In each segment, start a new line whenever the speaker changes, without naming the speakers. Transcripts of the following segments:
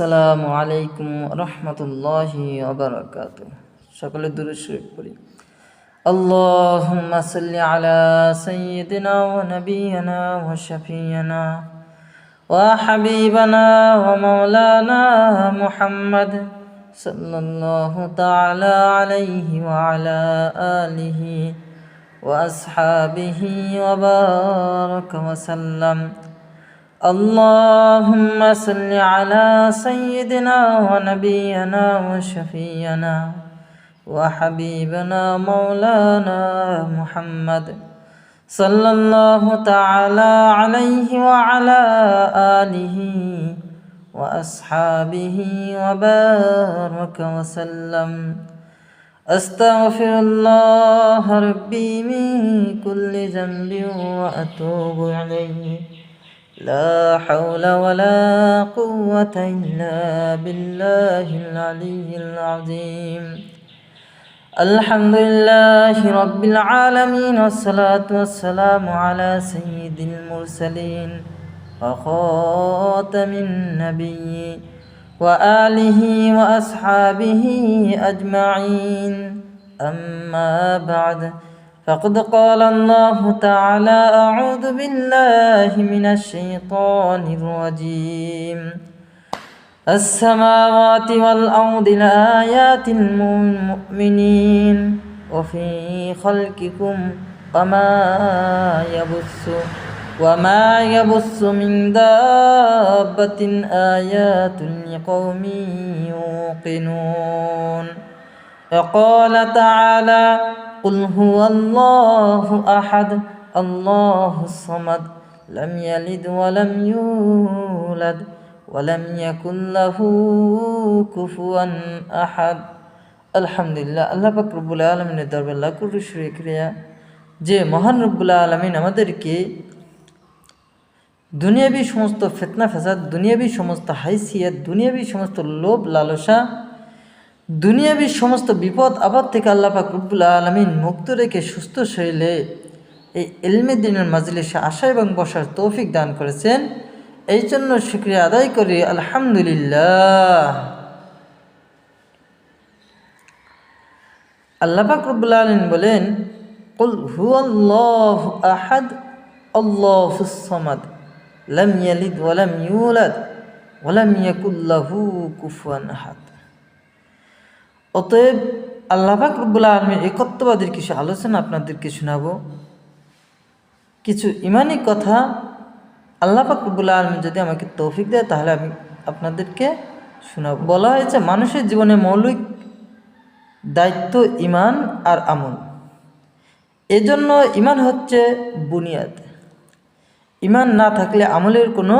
আসসালামু আলাইকুম রহমতুল্লাহি ওবরাকাত সকলে দূরে শরীফ পড়ি اللهم صل على سيدنا ونبينا وشفينا وحبيبنا ومولانا محمد صلى الله تعالى عليه وعلى آله وأصحابه وبارك وسلم اللهم صل على سيدنا ونبينا وشفينا وحبيبنا مولانا محمد صلى الله تعالى عليه وعلى آله وأصحابه وبارك وسلم. أستغفر الله ربي من كل ذنب وأتوب إليه. لا حول ولا قوة إلا بالله العلي العظيم. الحمد لله رب العالمين والصلاة والسلام على سيد المرسلين وخاتم النبيين وآله وأصحابه أجمعين. أما بعد فقد قال الله تعالى أعوذ بالله من الشيطان الرجيم. السماوات والأرض لآيات للمؤمنين وفي خلقكم وما يبث وما يبث من دابة آيات لقوم يوقنون. وقال تعالى قل هو الله أحد الله الصمد لم يلد ولم يولد ولم يكن له كفوا أحد আলহামদুলিল্লাহ আল্লাহ পাক রব্বুল আলমিনের দরবার লাখ কোটি শুক্রিয়া যে মহান রব্বুল আলমিন আমাদেরকে দুনিয়াবি সমস্ত ফেতনা ফেসাদ দুনিয়াবি সমস্ত হাইসিয়াত দুনিয়াবি সমস্ত লোভ লালসা দুনিয়াবি সমস্ত বিপদ আবাদ থেকে আল্লাহ পাক রব্বুল আলমিন মুক্ত রেখে সুস্থ শরীরে এই এলমে দিনের মাজলিসে আসা এবং বসার তৌফিক দান করেছেন। এই জন্য শুক্রিয়া আদায় করি। আলহামদুলিল্লাহ। আল্লাহ পাক রব্বুল আলমিন বলেন লাম ইয়ালিদ ওয়ালাম ইউলাদ ওয়ালাম ইয়াকুল্লাহু কুফুয়ান আহাদ। অতএব আল্লাহ পাক রব্বুল আলমীর একত্ববাদের কিছু আলোচনা আপনাদেরকে শোনাবো। কিছু ইমানি কথা আল্লাহ পাক রব্বুল আলমী যদি আমাকে তৌফিক দেয়, তাহলে আমি আপনাদেরকে শোনাব। বলা হয়েছে, মানুষের জীবনে মৌলিক দায়িত্ব ইমান আর আমল। এজন্য ইমান হচ্ছে বুনিয়াদ। ইমান না থাকলে আমলের কোনো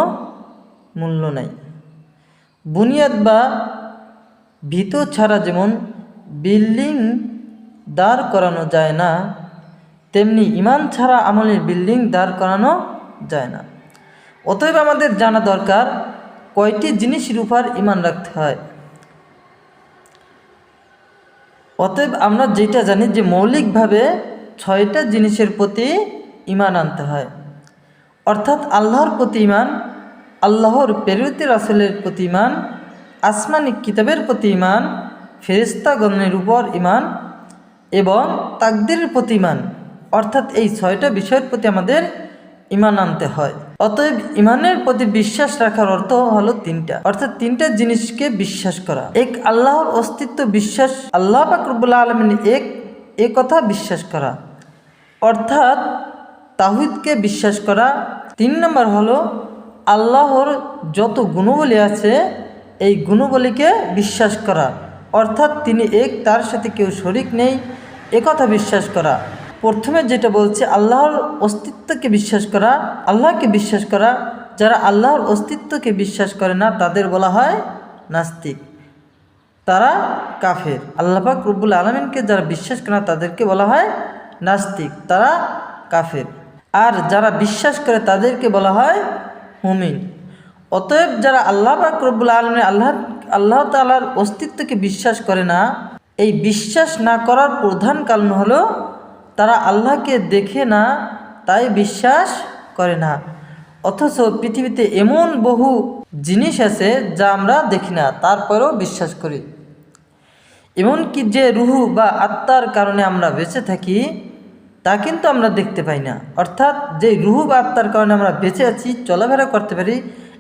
মূল্য নাই। বুনিয়াদ বা ভিত ছাড়া যেমন বিল্ডিং দাঁড় করানো যায় না, তেমনি ইমান ছাড়া আমলের বিল্ডিং দাঁড় করানো যায় না। অতএব আমাদের জানা দরকার, কয়টি জিনিসের উপর ইমান রাখতে হয়। অতএব আমরা যেটা জানি যে মৌলিকভাবে ছয়টা জিনিসের প্রতি ইমান আনতে হয়। অর্থাৎ আল্লাহর প্রতি ইমান, আল্লাহর প্রেরিত রাসেলের প্রতি ইমান আসমানিক কিতাবের প্রতি ইমান ফেরিস্তাগণের উপর ইমান এবং তাকদিরের প্রতি ইমান অর্থাৎ এই ছয়টা বিষয়ের প্রতি আমাদের ইমান আনতে হয়। অতএব ইমানের প্রতি বিশ্বাস রাখার অর্থ হলো তিনটা। অর্থাৎ তিনটা জিনিসকে বিশ্বাস করা। এক, আল্লাহর অস্তিত্ব বিশ্বাস। আল্লাহ পাকরবুল্লা আলমিন এক, এ কথা বিশ্বাস করা। অর্থাৎ তাহিদকে বিশ্বাস করা। তিন নম্বর হলো আল্লাহর যত গুণবলী আছে এই গুণবলীকে বিশ্বাস করা। অর্থাৎ তিনি এক তার সাথে কেউ শরিক নেই কথা বিশ্বাস করা। প্রথমে যেটা বলছে, আল্লাহর অস্তিত্বকে বিশ্বাস করা, আল্লাহকে বিশ্বাস করা। যারা আল্লাহর অস্তিত্বকে বিশ্বাস করে না, তাদের বলা হয় নাস্তিক। তারা কাফের। আল্লাহাক রব্বুল আলমিনকে যারা বিশ্বাস করে না, তাদেরকে বলা হয় নাস্তিক। তারা কাফের। আর যারা বিশ্বাস করে, তাদেরকে বলা হয় হুমিন অতএব যারা আল্লাহ পাক রব্বুল আলমিন আল্লাহ আল্লাহ তালার অস্তিত্বকে বিশ্বাস করে না, এই বিশ্বাস না করার প্রধান কারণ হলো তারা আল্লাহকে দেখে না, তাই বিশ্বাস করে না। অথচ পৃথিবীতে এমন বহু জিনিস আছে যা আমরা দেখি না, তারপরেও বিশ্বাস করি। এমনকি যে রুহু বা আত্মার কারণে আমরা বেঁচে থাকি, তা কিন্তু আমরা দেখতে পাই না। অর্থাৎ যে রুহু বা আত্মার কারণে আমরা বেঁচে আছি, চলাফেরা করতে পারি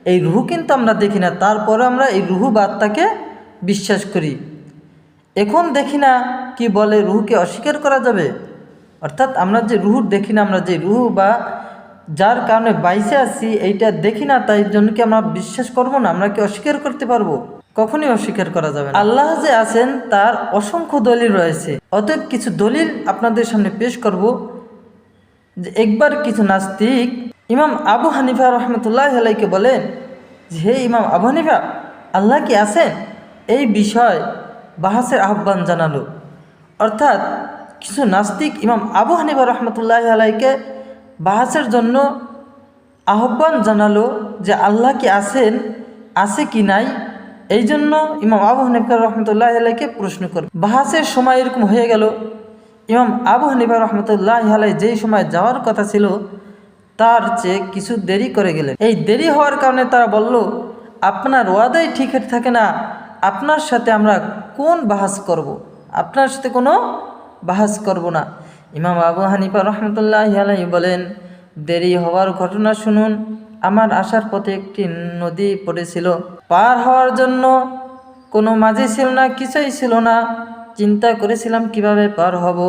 এই রুহু কিন্তু আমরা দেখি না তারপরে আমরা এই রুহু বার্তাকে বিশ্বাস করি। এখন দেখি না কি বলে রুহুকে অস্বীকার করা যাবে? অর্থাৎ আমরা যে রুহু দেখি না, আমরা যে রুহু বা যার কারণে বাইসে আছি, এইটা দেখি না, তাই জন্য কি আমরা বিশ্বাস করব না? আমরা কি অস্বীকার করতে পারব? কখনই অস্বীকার করা যাবে আল্লাহ যে আছেন, তার অসংখ্য দলিল রয়েছে। অতএব কিছু দলিল আপনাদের সামনে পেশ করব যে, একবার কিছু নাস্তিক ইমাম আবু হানিফা রহমতুল্লাহ আলাইকে বলেন যে, হে ইমাম আবু হানিফা, আল্লাহ কি আছেন? এই বিষয় বাহাসের আহ্বান জানালো। অর্থাৎ কিছু নাস্তিক ইমাম আবু হানিফা রহমতুল্লাহ আলাইকে বাহাসের জন্য আহ্বান জানালো যে, আল্লাহ কি আছেন? আছে কি নাই? এই জন্য ইমাম আবু হানিফা রহমতুল্লাহ আলাইকে প্রশ্ন করে বাহাসের সময় এরকম হয়ে গেল। ইমাম আবু হানিফা রহমতুল্লাহ আলাই যেই সময় যাওয়ার কথা ছিল তার চেয়ে কিছু দেরি করে গেলেন। এই দেরি হওয়ার কারণে তারা বলল, আপনার ওয়াদাই ঠিক থাকে না। আপনার সাথে আমরা কোন বাহাস করব। আপনার সাথে কোনো বাহাস করব না। ইমাম আবু হানিফা রহমতুল্লাহ আলাই বলেন, দেরি হওয়ার ঘটনা শুনুন। আমার আসার পথে একটি নদী পড়েছিল। পার হওয়ার জন্য কোনো মাঝি ছিল না, কিছুই ছিল না। চিন্তা করেছিলাম কীভাবে পার হব।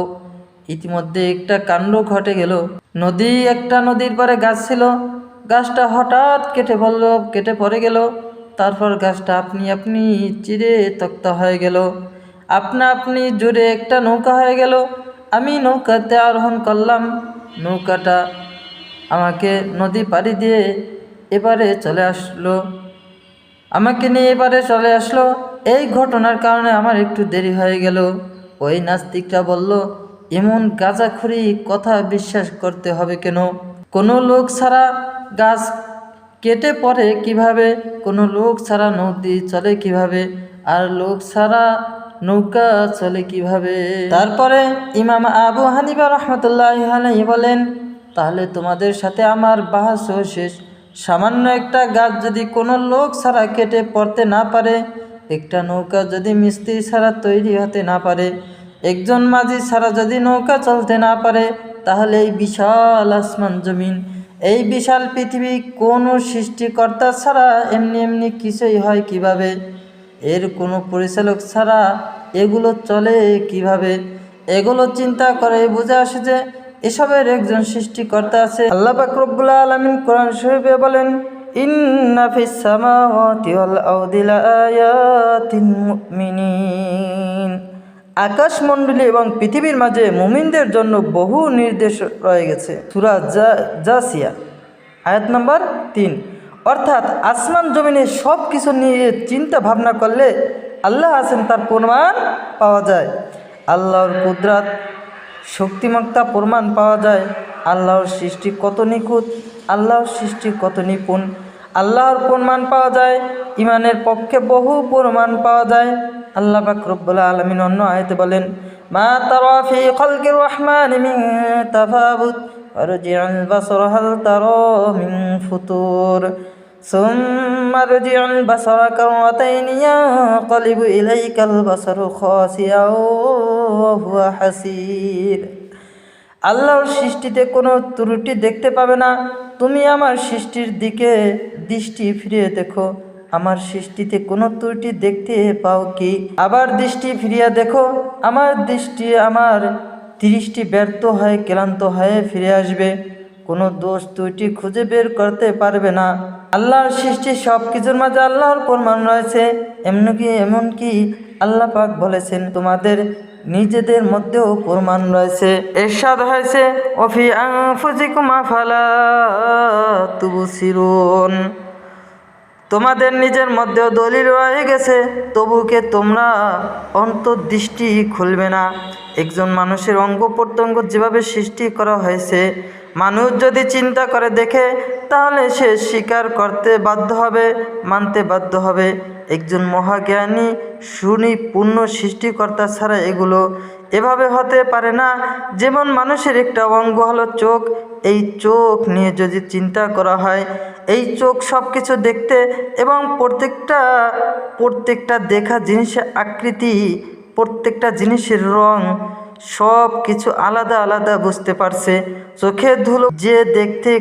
ইতিমধ্যে একটা কাণ্ড ঘটে গেল। নদী একটা নদীর পরে গাছ ছিল। গাছটা হঠাৎ কেটে পড়ল, কেটে পড়ে গেল। তারপর গাছটা আপনি আপনি চিরে তক্তা হয়ে গেল। আপনা আপনি জুড়ে একটা নৌকা হয়ে গেল। আমি নৌকাতে আরোহণ করলাম। নৌকাটা আমাকে নদী পাড়ি দিয়ে এবারে চলে আসলো। আমাকে নিয়ে এবারে চলে আসলো। এই ঘটনার কারণে আমার একটু দেরি হয়ে গেল। ওই নাস্তিকটা বলল এমন গাঁজাখুরি কথা বিশ্বাস করতে হবে কেন? কোনো লোক ছাড়া গাছ কেটে পড়ে কীভাবে? কোনো লোক ছাড়া নদী চলে কীভাবে? আর লোক ছাড়া নৌকা চলে কীভাবে? তারপরে ইমাম আবু হানিফা রহমতুল্লাহ বলেন, তাহলে তোমাদের সাথে আমার বাহাসও শেষ। সামান্য একটা গাছ যদি কোনো লোক ছাড়া কেটে পড়তে না পারে, একটা নৌকা যদি মিস্ত্রি ছাড়া তৈরি হতে না পারে একজন মাঝি ছাড়া যদি নৌকা চলতে না পারে, তাহলে এই বিশাল আসমান জমিন, এই বিশাল পৃথিবী কোনো সৃষ্টিকর্তা ছাড়া এমনি এমনি কিছুই হয় কীভাবে? এর কোনো পরিচালক ছাড়া এগুলো চলে কীভাবে? এগুলো চিন্তা করে বুঝে আসে যে এসবের একজন সৃষ্টিকর্তা আছে। আল্লাহ পাক রব্বুল আলামিন কোরআন শরীফে বলেন, ইন্না ফিস সামাওয়াতি লাআয়াতিন মুমিনিন। আকাশমণ্ডলী এবং পৃথিবীর মাঝে মুমিনদের জন্য বহু নির্দেশ রয়ে গেছে। সূরা জাসিয়া, আয়াত নম্বর তিন। অর্থাৎ আসমান জমিনে সব কিছু নিয়ে চিন্তা ভাবনা করলে আল্লাহ আছেন তার প্রমাণ পাওয়া যায়। আল্লাহর কুদরাত, শক্তিমত্তা প্রমাণ পাওয়া যায়। আল্লাহর সৃষ্টি কত নিখুঁত, আল্লাহর সৃষ্টি কত নিপুণ, আল্লাহর প্রমাণ পাওয়া যায়। ইমানের পক্ষে বহু প্রমাণ পাওয়া যায়। আল্লাহ বাকরবুল আলমিন অন্য আয়তে বলেন মা তারা ফি খলকির রহমান মিন তাফাবুত ارجع البصر هل ترى من فطور ثم ارجع البصر كرتين ينقلب إليك البصر خاسئا وهو حسير আল্লাহর সৃষ্টিতে কোনো ত্রুটি দেখতে পাবে না তুমি আমার সৃষ্টির দিকে দৃষ্টি ফিরিয়ে দেখো আমার সৃষ্টিতে কোনো ত্রুটি দেখতে পাও কি? আবার দৃষ্টি ফিরিয়ে দেখো, আমার দৃষ্টি আমার দৃষ্টি ব্যর্থ হয়ে ক্লান্ত হয়ে ফিরে আসবে। কোনো দোষ ত্রুটি খুঁজে বের করতে পারবে না। আল্লাহর সৃষ্টি সব কিছুর মাঝে আল্লাহর প্রমাণ রয়েছে। এমনকি এমনকি আল্লাহ পাক বলেছেন, তোমাদের নিজেদের মধ্যেও প্রমাণ রয়েছে। এরশাদ হয়েছে অফি আনফুসিকুমা ফালা তুবসিরুন। তোমাদের নিজের মধ্যেও দলিল রয়ে গেছে তবুকে তোমরা অন্তর্দৃষ্টি খুলবে না। একজন মানুষের অঙ্গ প্রত্যঙ্গ যেভাবে সৃষ্টি করা হয়েছে, মানুষ যদি চিন্তা করে দেখে, তাহলে সে স্বীকার করতে বাধ্য হবে, মানতে বাধ্য হবে। একজন মহাজ্ঞানী সুনিপূর্ণ সৃষ্টিকর্তা ছাড়া এগুলো এভাবে হতে পারে না। যেমন মানুষের একটা অঙ্গ হলো চোখ, এই চোখ নিয়ে যদি চিন্তা করা হয় এই চোখ সব কিছু দেখতে এবং প্রত্যেকটা প্রত্যেকটা দেখা জিনিসের আকৃতি, প্রত্যেকটা জিনিসের রং সব কিছু আলাদা আলাদা বুঝতে পারছে। চোখের ধুলো যে দেখতে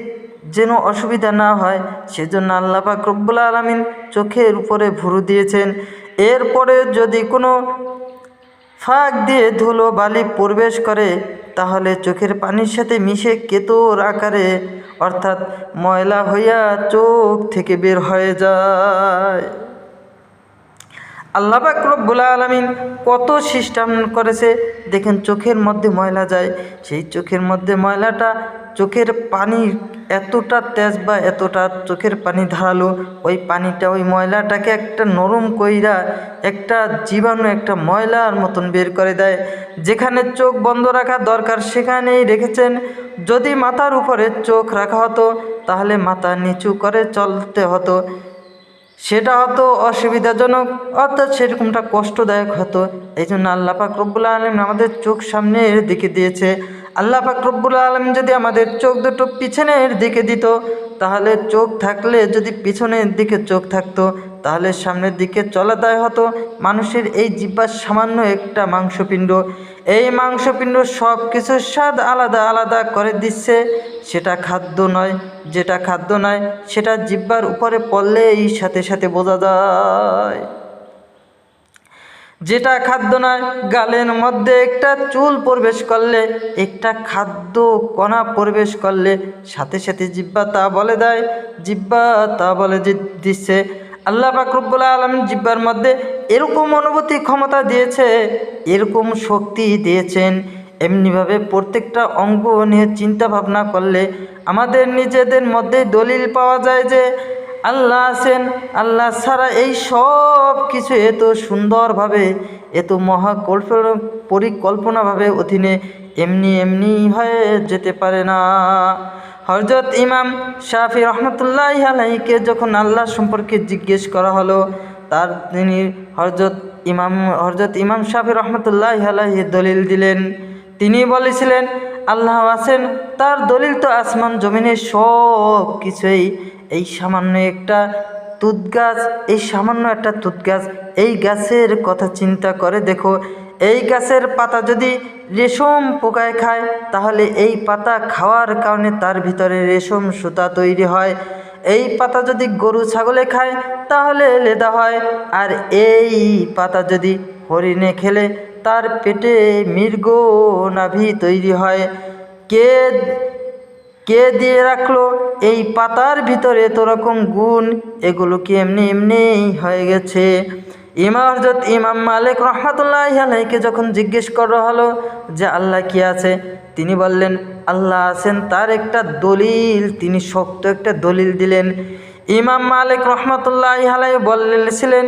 যেন অসুবিধা না হয়, সেজন্য আল্লাহ পাক রব্বুল আলমিন চোখের উপরে ভুরু দিয়েছেন। এরপরে যদি কোনো ফাঁক দিয়ে ধুলো বালি প্রবেশ করে, তাহলে চোখের পানির সাথে মিশে কেতোর আকারে অর্থাৎ ময়লা হইয়া চোখ থেকে বের হয়ে যায়। আল্লাহ রব্বুল আলমিন কত সিস্টেম করেছে? দেখেন চোখের মধ্যে ময়লা যায়, সেই চোখের মধ্যে ময়লাটা চোখের পানি এতটা তেজ বা এতটা চোখের পানি ধারালো, ওই পানিটা, ওই ময়লাটাকে একটা নরম কইরা একটা জীবাণু, একটা ময়লার মতন বের করে দেয়। যেখানে চোখ বন্ধ রাখা দরকার, সেখানেই রেখেছেন। যদি মাথার উপরে চোখ রাখা হতো, তাহলে মাথা নিচু করে চলতে হতো। সেটা হতো অসুবিধাজনক, অর্থাৎ সেরকমটা কষ্টদায়ক হতো। এই জন্য আল্লাহ পাক রব্বুল আলম আমাদের চোখ সামনের দিকে দিয়েছে। আল্লাহ পাক রব্বুল আলম যদি আমাদের চোখ দুটো পিছনের দিকে দিত, তাহলে চোখ থাকলে যদি পিছনের দিকে চোখ থাকতো, তাহলে সামনের দিকে চলা দায় হতো। মানুষের এই জিব্বার সামান্য একটা মাংসপিণ্ড। এই মাংসপিণ্ড সব কিছুর স্বাদ আলাদা আলাদা করে দিচ্ছে। সেটা খাদ্য নয়, যেটা খাদ্য নয়, সেটা জিব্বার উপরে পড়লেই সাথে সাথে বোঝা যায়। যেটা খাদ্য নয়, গালের মধ্যে একটা চুল প্রবেশ করলে, একটা খাদ্য কণা প্রবেশ করলে, সাথে সাথে জিব্বা তা বলে দেয় জিব্বা তা বলে দিচ্ছে। আল্লাহ বাকরবুল্লা আলম জিব্বার মধ্যে এরকম অনুভূতি ক্ষমতা দিয়েছে, এরকম শক্তি দিয়েছেন। এমনিভাবে প্রত্যেকটা অঙ্গ নিয়ে চিন্তা ভাবনা করলে আমাদের নিজেদের মধ্যে দলিল পাওয়া যায় যে আল্লাহ আছেন, আল্লাহ ছাড়া এই সব কিছু এত সুন্দরভাবে, এত মহাকল্পনা, পরিকল্পনাভাবে অধীনে এমনি এমনি হয়ে যেতে পারে না। হরজত ইমাম শাফি রহমতুল্লাহ আলাইকে যখন আল্লাহ সম্পর্কে জিজ্ঞেস করা হলো, তার তিনি হরজত ইমাম হরজত ইমাম শাফি রহমতুল্লাহ আলাহি দলিল দিলেন। তিনি বলেছিলেন, আল্লাহ আছেন, তার দলিল তো আসমান জমিনের সব কিছুই এই সামান্য একটা তুত গাছ, এই সামান্য একটা তুত গাছ, এই গাছের কথা চিন্তা করে দেখো, এই গাছের পাতা যদি রেশম পোকায় খায়, তাহলে এই পাতা খাওয়ার কারণে তার ভিতরে রেশম সুতা তৈরি হয়। এই পাতা যদি গরু ছাগলে খায়, তাহলে লেদা হয়। আর এই পাতা যদি হরিণে খেলে, তার পেটে মৃগ নাভি তৈরি হয়। কে কে দিয়ে রাখল এই পাতার ভিতরে এত রকম গুণ? এগুলো কি এমনি এমনি হয়ে গেছে? ইমা হজরত ইমাম মালিক রহমতুল্লাহ আলাইকে যখন জিজ্ঞেস করা হলো যে আল্লাহ কি আছে? তিনি বললেন, আল্লাহ আছেন তার একটা দলিল। তিনি শক্ত একটা দলিল দিলেন। ইমাম মালিক রহমতুল্লাহ আলাই বলেছিলেন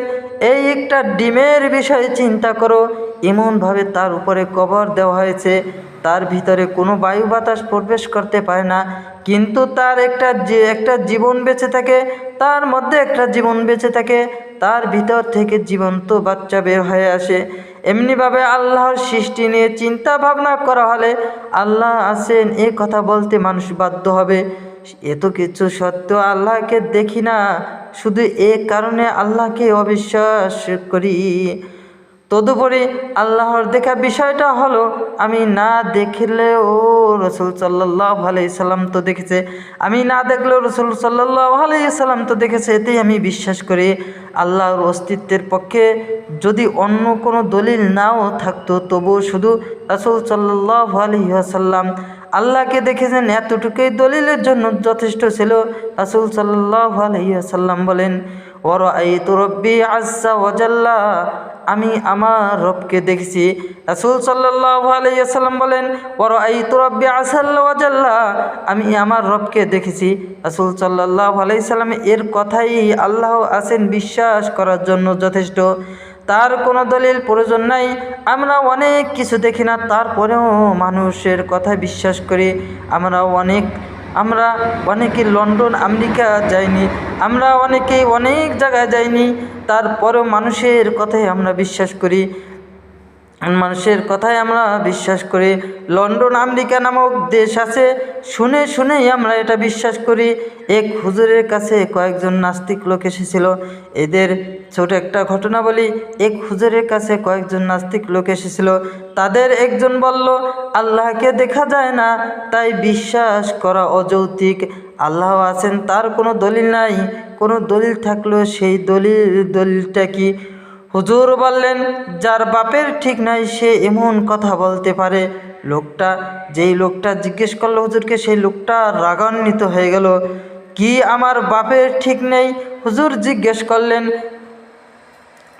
এই একটা ডিমের বিষয়ে চিন্তা করো। এমনভাবে তার উপরে কবর দেওয়া হয়েছে। তার ভিতরে কোনো বায়ু বাতাস প্রবেশ করতে পারে না। কিন্তু তার একটা যে একটা জীবন বেঁচে থাকে। তার মধ্যে একটা জীবন বেঁচে থাকে। তার ভিতর থেকে জীবন্ত বাচ্চা বের হয়ে আসে। এমনিভাবে আল্লাহর সৃষ্টি নিয়ে চিন্তা ভাবনা করা হলে আল্লাহ আসেন এ কথা বলতে মানুষ বাধ্য হবে। এত কিছু সত্ত্বেও আল্লাহকে দেখি না, শুধু এ কারণে আল্লাহকে অবিশ্বাস করি। তদুপরি আল্লাহর দেখা বিষয়টা হলো, আমি না দেখলেও রসুল সাল্লাহ সাল্লাম তো দেখেছে, আমি না দেখলেও রসুল সাল্লাহ সাল্লাম তো দেখেছে, এতেই আমি বিশ্বাস করি। আল্লাহর অস্তিত্বের পক্ষে যদি অন্য কোনো দলিল নাও থাকতো, তবুও শুধু রসুল সাল্লাহ আলহিহাসাল্লাম আল্লাহকে দেখেছেন, এতটুকুই দলিলের জন্য যথেষ্ট ছিল। রাসুল সাল্লাহ আলহিহাসাল্লাম বলেন ওর আই রব্বি আজ্জা আমি আমার রবকে দেখেছি। রাসুল সাল্লাহ আলাইসাল্লাম বলেন ওর আই রব্বি আসাল্লা ওয়াজাল্লা আমি আমার রবকে দেখেছি। রাসুল সাল্লাহ আলাইসাল্লাম এর কথাই আল্লাহ আছেন বিশ্বাস করার জন্য যথেষ্ট। তার কোনো দলিল প্রয়োজন নাই। আমরা অনেক কিছু দেখি না, তারপরেও মানুষের কথা বিশ্বাস করি। আমরা অনেক, আমরা অনেকে লন্ডন, আমেরিকা যাইনি। আমরা অনেকে অনেক জায়গায় যাইনি। তারপরেও মানুষের কথাই আমরা বিশ্বাস করি। মানুষের কথায় আমরা বিশ্বাস করি। লন্ডন, আমেরিকা নামক দেশ আছে। শুনে শুনেই আমরা এটা বিশ্বাস করি। এক হুজুরের কাছে কয়েকজন নাস্তিক লোক এসেছিল। এদের ছোট একটা ঘটনা বলি, এক হুজুরের কাছে কয়েকজন নাস্তিক লোক এসেছিল। তাদের একজন বলল, আল্লাহকে দেখা যায় না, তাই বিশ্বাস করা অযৌক্তিক। আল্লাহ আছেন, তার কোনো দলিল নাই। কোনো দলিল থাকলেও সেই দলিল, দলিলটা কি হুজুর বললেন, যার বাপের ঠিক নাই, সে এমন কথা বলতে পারে। লোকটা, যেই লোকটা জিজ্ঞেস করল, হুজুরকে সেই লোকটা রাগান্বিত হয়ে গেল। কি আমার বাপের ঠিক নেই? হুজুর জিজ্ঞেস করলেন,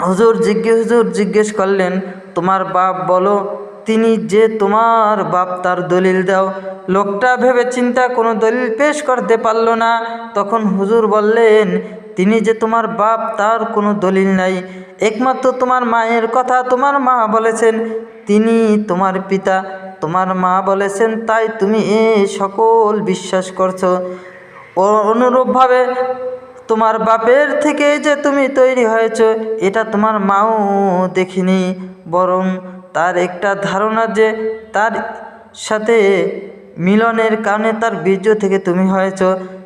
হুজুর জিজ্ঞেস হুজুর জিজ্ঞেস করলেন, তোমার বাপ বলো, তিনি যে তোমার বাপ তার দলিল দাও। লোকটা ভেবে চিন্তা, কোনো দলিল পেশ করতে পারল না। তখন হুজুর বললেন তিনি যে তোমার বাপ, তার কোনো দলিল নাই। একমাত্র তোমার মায়ের কথা তোমার মা বলেছেন, তিনি তোমার পিতা। তোমার মা বলেছেন, তাই তুমি এ সকল বিশ্বাস করছ। অনুরূপভাবে তোমার বাপের থেকে যে তুমি তৈরি হয়েছ, এটা তোমার মাও দেখিনি। বরং তার একটা ধারণা যে তার সাথে মিলনের কারণে তার বীর্য থেকে তুমি হয়েছ।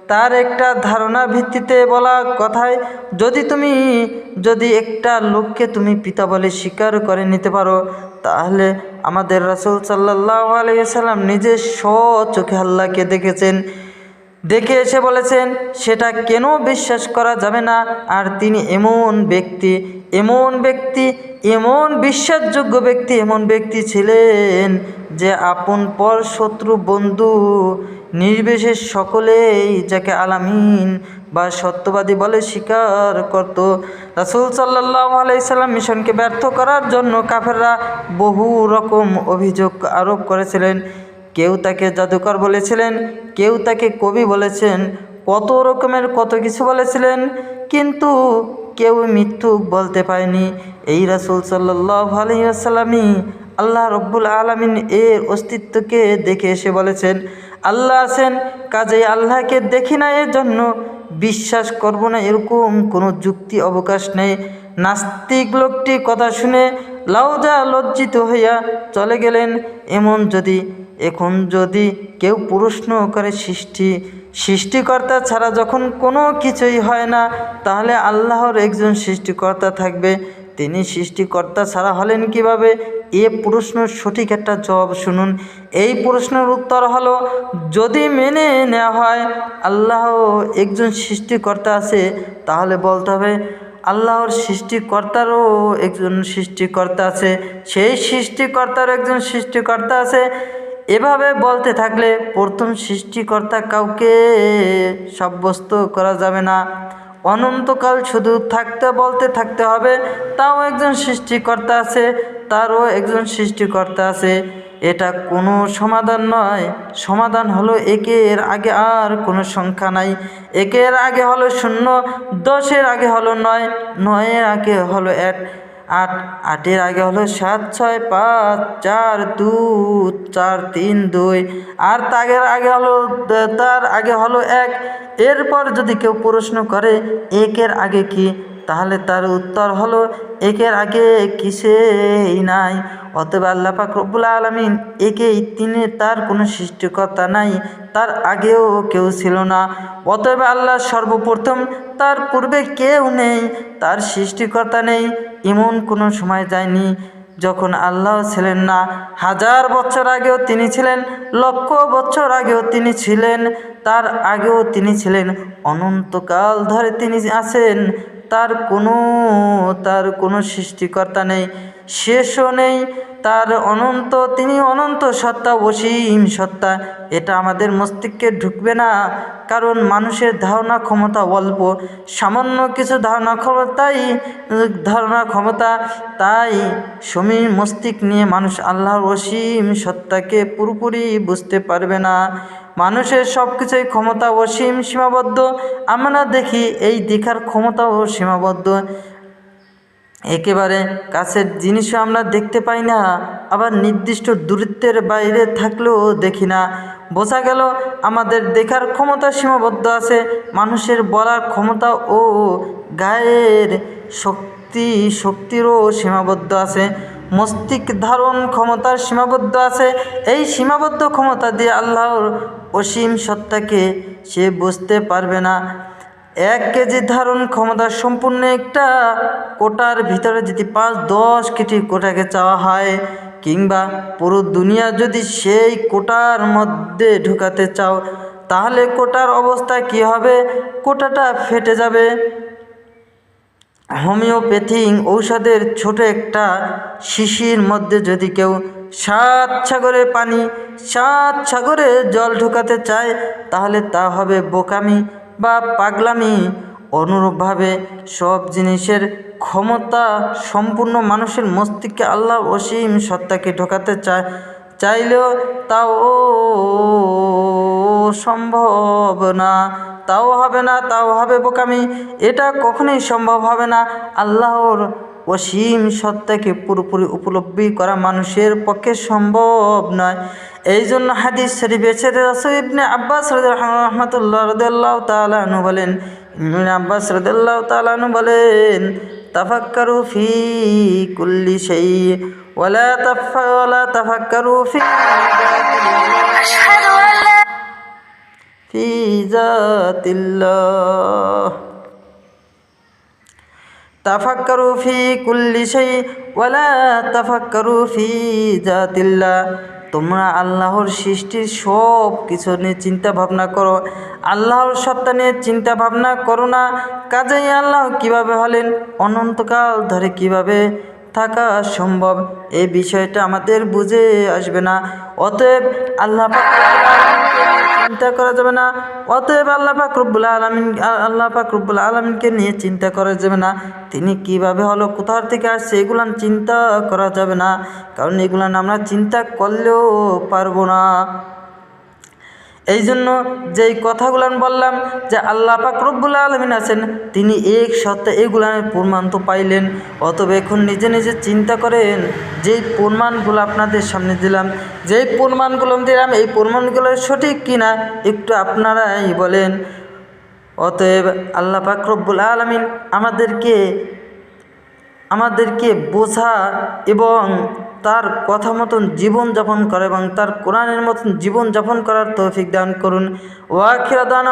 তার একটা ধারণা ভিত্তিতে বলা কথায়, যদি তুমি, যদি একটা লোককে তুমি পিতা বলে স্বীকার করে নিতে পারো, তাহলে আমাদের রাসুল সাল্লাহ আলাইসাল্লাম নিজের স্ব চোখে আল্লাহকে দেখেছেন। দেখে এসে বলেছেন, সেটা কেন বিশ্বাস করা যাবে না? আর তিনি এমন ব্যক্তি এমন ব্যক্তি, এমন বিশ্বাসযোগ্য ব্যক্তি, এমন ব্যক্তি ছিলেন যে আপন পর শত্রু বন্ধু নির্বিশেষ সকলেই যাকে আলামিন বা সত্যবাদী বলে স্বীকার করত। রাসুল সাল্লাহ আলাইসাল্লাম মিশনকে ব্যর্থ করার জন্য কাফেররা বহু রকম অভিযোগ আরোপ করেছিলেন। কেউ তাকে জাদুকর বলেছিলেন, কেউ তাকে কবি বলেছেন, কত রকমের কত কিছু বলেছিলেন, কিন্তু কেউ মৃত্যুক বলতে পারেনি। এই রাসুল সাল্লাহ আলহিহাসাল্লামই আল্লাহ রব্বুল আলমিন এর অস্তিত্বকে দেখে এসে বলেছেন আল্লাহ আছেন, কাজেই আল্লাহকে দেখি না এর জন্য বিশ্বাস করব না, এরকম কোনো যুক্তি অবকাশ নেই। নাস্তিক লোকটি কথা শুনে লাউজা লজ্জিত হইয়া চলে গেলেন। এমন যদি, এখন যদি কেউ প্রশ্ন করে সৃষ্টি, সৃষ্টিকর্তা ছাড়া যখন কোনো কিছুই হয় না, তাহলে আল্লাহর একজন সৃষ্টিকর্তা থাকবে। তিনি সৃষ্টিকর্তা ছাড়া হলেন কীভাবে? এ প্রশ্নের সঠিক একটা জবাব শুনুন। এই প্রশ্নের উত্তর হলো, যদি মেনে নেওয়া হয় আল্লাহ একজন সৃষ্টিকর্তা আছে, তাহলে বলতে হবে, আল্লাহর সৃষ্টিকর্তারও একজন সৃষ্টিকর্তা আছে, সেই সৃষ্টিকর্তার একজন সৃষ্টিকর্তা আছে। এভাবে বলতে থাকলে প্রথম সৃষ্টিকর্তা কাউকে সাব্যস্ত করা যাবে না। অনন্তকাল শুধু থাকতে, বলতে থাকতে হবে, তাও একজন সৃষ্টিকর্তা আছে, তারও একজন সৃষ্টিকর্তা আছে। এটা কোনো সমাধান নয়। সমাধান হলো একের আগে আর কোনো সংখ্যা নাই। একের আগে হলো শূন্য, দশের আগে হলো নয়, নয়ের আগে হলো এক। আট, আটের আগে হলো সাত, ছয়, পাঁচ, চার দু চার, তিন, দুই। আর তাগের আগে হলো তার আগে হলো এক। এরপর যদি কেউ প্রশ্ন করে, একের আগে কি? তাহলে তার উত্তর হলো, একের আগে কিসেই নাই। অতএব আল্লাহ পাক রব্বুল আলমিন একেই, তিনি তার কোনো সৃষ্টিকর্তা নাই, তার আগেও কেউ ছিল না। অতএব আল্লাহ সর্বপ্রথম তার পূর্বে কেউ নেই, তার সৃষ্টিকর্তা নেই, এমন কোনো সময় যায়নি যখন আল্লাহ ছিলেন না। হাজার বছর আগেও তিনি ছিলেন, লক্ষ বছর আগেও তিনি ছিলেন, তার আগেও তিনি ছিলেন। অনন্তকাল ধরে তিনি আছেন তার কোনো তার কোনো সৃষ্টিকর্তা নেই শেষও নেই। তার অনন্ত, তিনি অনন্ত সত্তা, অসীম সত্তা। এটা আমাদের মস্তিষ্কে ঢুকবে না, কারণ মানুষের ধারণা ক্ষমতা অল্প। সামান্য কিছু ধারণা ক্ষমতাই, ধারণা ক্ষমতা। তাই সমীর মস্তিষ্ক নিয়ে মানুষ আল্লাহর অসীম সত্তাকে পুরোপুরি বুঝতে পারবে না। মানুষের সব কিছুই ক্ষমতা অসীম সীমাবদ্ধ। আমরা দেখি এই দেখার ক্ষমতাও সীমাবদ্ধ। একেবারে কাছের জিনিসও আমরা দেখতে পাই না, আবার নির্দিষ্ট দূরত্বের বাইরে থাকলেও দেখি না। বোঝা গেল আমাদের দেখার ক্ষমতা সীমাবদ্ধ আছে, মানুষের বলার ক্ষমতা ও গায়ের শক্তি শক্তিরও সীমাবদ্ধ আছে। মস্তিষ্ক ধারণ ক্ষমতার সীমাবদ্ধ আছে, এই সীমাবদ্ধ ক্ষমতা দিয়ে আল্লাহর অসীম সত্তাকে সে বুঝতে পারবে না। এক কেজি ধারণ ক্ষমতা সম্পূর্ণ একটা কোটার ভিতরে যদি পাঁচ, দশ কেজি কোটাকে চাওয়া হয়, কিংবা পুরো দুনিয়া যদি সেই কোটার মধ্যে ঢুকাতে চাও, তাহলে কোটার অবস্থা কি হবে? কোটাটা ফেটে যাবে। হোমিওপ্যাথিং ঔষধের ছোট একটা শিশির মধ্যে যদি কেউ সাত সাগরের পানি, সাত সাগরে জল ঢোকাতে চায়, তাহলে তা হবে বোকামি। বা পাগলামি, অনুরূপভাবে সব জিনিসের ক্ষমতা সম্পূর্ণ মানুষের মস্তিষ্কে আল্লাহ অসীম সত্তাকে ঢোকাতে চায়, চাইলেও তাও সম্ভব না। তাও হবে না, তাও হবে বোকামি। এটা কখনোই সম্ভব হবে না। আল্লাহর অসীম সত্তাকে পুরোপুরি উপলব্ধি করা মানুষের পক্ষে সম্ভব নয় এই জন্য হাদিস শরীফ এসে রাসূল ইবনে আব্বাস রহমতুল্লাহ রদাল্লাহ তালানু বলেন ইবনে আব্বাস রদাল্লাহ তালানু বলেন তাফাক্কারু ফি কুল্লি সেই ওয়ালা তাফা ওয়ালা তাফাক্কারু ফি
أشهد أن لا
في ذات الله তাফাক্কারু ফি কুল্লি সেই ওয়ালা তাফাক্কারু ফি জাতিল্লা তোমরা আল্লাহর সৃষ্টির সব কিছু নিয়ে চিন্তা ভাবনা করো। আল্লাহর সত্তা নিয়ে চিন্তা ভাবনা করো না। কাজেই আল্লাহ কীভাবে হলেন? অনন্তকাল ধরে কীভাবে থাকা সম্ভব? এই বিষয়টা আমাদের বুঝে আসবে না। অতএব আল্লাহ চিন্তা করা যাবে না। অতএব আল্লাহ পাক রব্বুল আলমিন, আল্লাহ পাক রব্বুল আলমিনকে নিয়ে চিন্তা করা যাবে না। তিনি কীভাবে হলো, কোথার থেকে আসছে এগুলান চিন্তা করা যাবে না। কারণ এগুলান আমরা চিন্তা করলেও পারব না। এই জন্য যেই কথাগুলো বললাম যে আল্লাহ পাক রব্বুল আলমিন আছেন, তিনি এক সত্তা এগুলানের প্রমাণ তো পাইলেন। অতএব এখন নিজে নিজে চিন্তা করেন, যেই প্রমাণগুলো আপনাদের সামনে দিলাম, যেই প্রমাণগুলো দিলাম, এই প্রমাণগুলো সঠিক কিনা একটু আপনারাই বলেন। অতএব আল্লাহ পাক রব্বুল আলমিন আমাদেরকে আমাদেরকে বোঝা এবং তার কথা মতন জীবনযাপন করা এবং তার কোরআনের মতন জীবনযাপন করার তৌফিক দান করুন। ওয়াখিরা দান